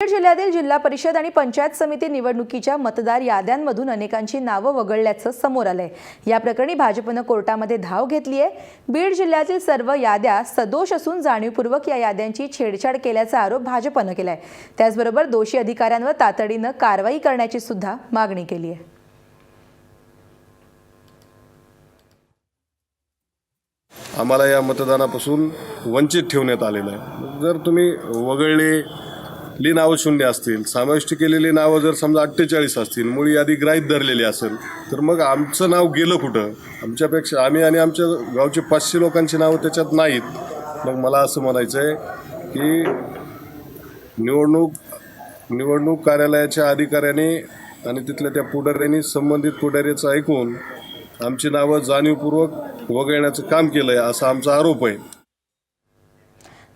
नांदेड जिल्ह्यातील जिल्हा परिषद आणि पंचायत समिती निवडणुकीच्या मतदार याद्यांमधून अनेकांची नावं वगळल्याचं समोर आलंय. या प्रकरणी भाजपनं कोर्टामध्ये धाव घेतली आहे बीड जिल्ह्यातील सर्व याद्या सदोष असून जाणीवपूर्वक या याद्यांची छेडछाड केल्याचा आरोप भाजपनं केलाय. त्याचबरोबर दोषी अधिकाऱ्यांवर तातडीनं कारवाई करण्याची सुद्धा मागणी केली आहे आम्हाला या मतदानापासून वंचित ठेवण्यात आलेलं आहे. जर तुम्ही वगळले ली नावं शून्य असतील. समाविष्ट केलेली नावं जर समजा अठ्ठेचाळीस असतील मुळी यादी ग्राहीत धरलेली असेल तर मग आमचं नाव गेलं कुठं? आमच्यापेक्षा आम्ही आणि आमच्या गावचे पाचशे लोकांची नावं त्याच्यात नाहीत. मग मला असं म्हणायचं आहे की निवडणूक निवडणूक कार्यालयाच्या अधिकाऱ्याने आणि तिथल्या त्या पुढाऱ्यांनी संबंधित पुढाऱ्याचं ऐकून आमची नावं जाणीवपूर्वक वगळण्याचं काम केलं आहे असा आमचा आरोप आहे.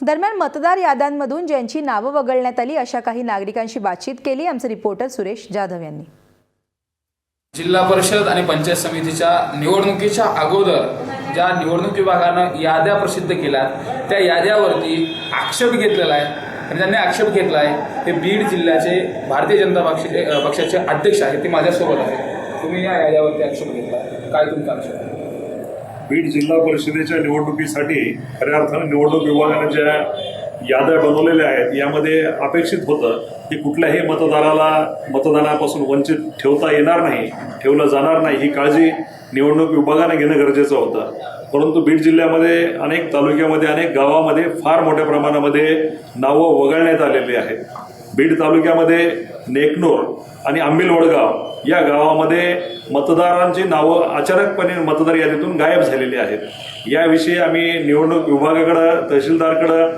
दरम्यान मतदार याद्यांमधून ज्यांची नावं वगळण्यात आली अशा काही नागरिकांशी बातचीत केली. आमचे रिपोर्टर सुरेश जाधव यांनी. जिल्हा परिषद आणि पंचायत समितीच्या निवडणुकीच्या अगोदर ज्या निवडणूक विभागानं याद्या प्रसिद्ध केल्या त्या याद्यावरती आक्षेप घेतलेला आहे. आणि त्यांनी आक्षेप घेतला आहे हे बीड जिल्ह्याचे भारतीय जनता पक्षाचे पक्षाचे अध्यक्ष आहेत ते माझ्यासोबत आहेत. तुम्ही या याद्यावरती आक्षेप घेतला. काय तुमचा आक्षेप आहे? बीड जिल्हा परिषदेच्या निवडणुकीसाठी खऱ्या अर्थानं निवडणूक विभागाने ज्या याद्या बनवलेल्या आहेत यामध्ये अपेक्षित होतं की कुठल्याही मतदाराला मतदानापासून वंचित ठेवता येणार नाही ठेवलं जाणार नाही ही काळजी निवडणूक विभागाने घेणं गरजेचं होतं. परंतु बीड जिल्ह्यामध्ये अनेक तालुक्यामध्ये अनेक गावामध्ये फार मोठ्या प्रमाणामध्ये नावं वगळण्यात आलेली आहेत. बीड तालुक्यामध्ये नेकनूर आणि आंबिलवडगाव या गावामध्ये मतदारांची नावं अचानकपणे मतदार यादीतून गायब झालेली आहेत. याविषयी आम्ही निवडणूक विभागाकडं तहसीलदारकडं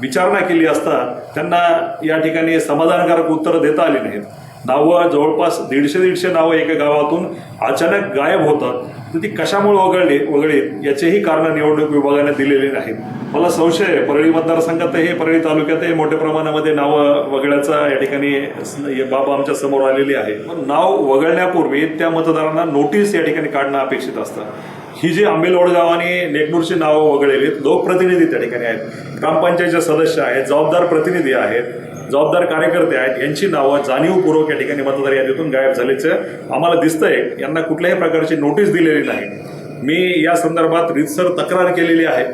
विचारणा केली असता त्यांना या ठिकाणी समाधानकारक उत्तरं देता आली नाहीत. नावं जवळपास दीडशे दीडशे नावं एका गावातून अचानक गायब होतात. तर ती कशामुळे वगळली वगळीत याचेही कारण निवडणूक विभागाने दिलेली नाहीत. मला संशय आहे परळी मतदारसंघातही परळी तालुक्यातही मोठ्या प्रमाणामध्ये नावं वगळण्याचा या ठिकाणी बाब आमच्यासमोर आलेली आहे. पण नाव वगळण्यापूर्वी त्या मतदारांना नोटीस या ठिकाणी काढणं अपेक्षित असतं. ही जी आंबेलवड गावाने आणि नावं वगळलेली लोकप्रतिनिधी त्या ठिकाणी आहेत. ग्रामपंचायतचे सदस्य आहेत जबाबदार प्रतिनिधी आहेत जबाबदार कार्यकर्ते आहेत यांची नावं जाणीवपूर्वक या ठिकाणी मतदार यादीतून गायब झाल्याचं आम्हाला दिसतंय. यांना कुठल्याही प्रकारची नोटीस दिलेली नाही. मी या संदर्भात रितसर तक्रार केलेली आहे.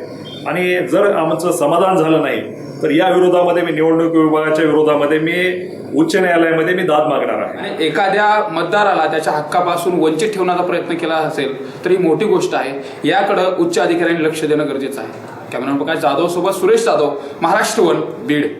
आणि जर आमचं समाधान झालं नाही तर या विरोधामध्ये मी निवडणूक विभागाच्या विरोधामध्ये मी उच्च न्यायालयामध्ये मी दाद मागणार आहे. एखाद्या मतदाराला त्याच्या हक्कापासून वंचित ठेवण्याचा प्रयत्न केला असेल तर ही मोठी गोष्ट आहे. याकडं उच्च अधिकाऱ्यांनी लक्ष देणं गरजेचं आहे. कॅमेरा प्रकाश जाधव सोबत सुरेश जाधव महाराष्ट्र वन बीड.